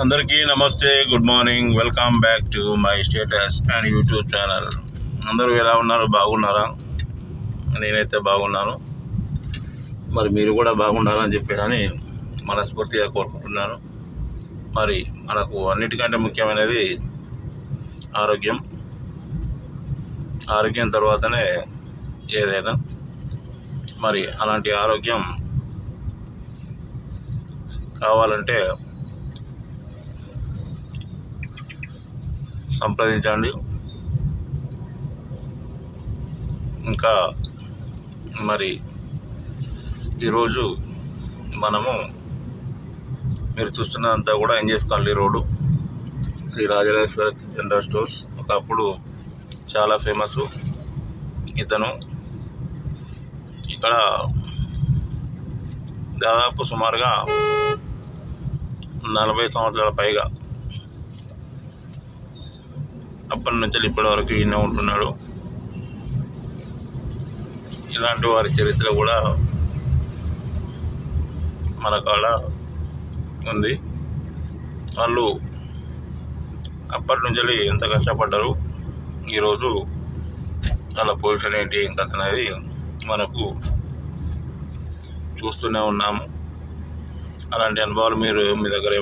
అందరికీ నమస్తే good morning welcome back to my status and YouTube channel అందరూ ఎలా ఉన్నారు? బాగున్నారా? నేనైతే బాగున్నాను. మరి మీరు కూడా బాగుండాలని చెప్పేసి మనస్ఫూర్తిగా కోరుకుంటున్నాను. మరి మనకు అన్నిటికంటే ముఖ్యమైనది ఆరోగ్యం. ఆరోగ్యం తర్వాతనే ఏదైనా. మరి అలాంటి ఆరోగ్యం కావాలంటే సంప్రదించండి. ఇంకా మరి ఈరోజు మనము మీరు చూస్తున్నంతా కూడా ఏం చేసుకోవాలి road Shri Rajarajeshwara general stores ఒకప్పుడు చాలా ఫేమస్. ఇతను ఇక్కడ దాదాపు సుమారుగా నలభై సంవత్సరాల పైగా అప్పటి నుంచి ఇప్పటి వరకు ఈయన ఉంటున్నాడు. ఇలాంటి వారి చరిత్ర కూడా మన కాడ ఉంది. వాళ్ళు అప్పటి నుంచి ఎంత కష్టపడ్డారు ఈరోజు వాళ్ళ పొజిషన్ ఏంటి ఇంకా అనేది మనకు చూస్తూనే ఉన్నాము. అలాంటి అనుభవాలు మీరు మీ దగ్గర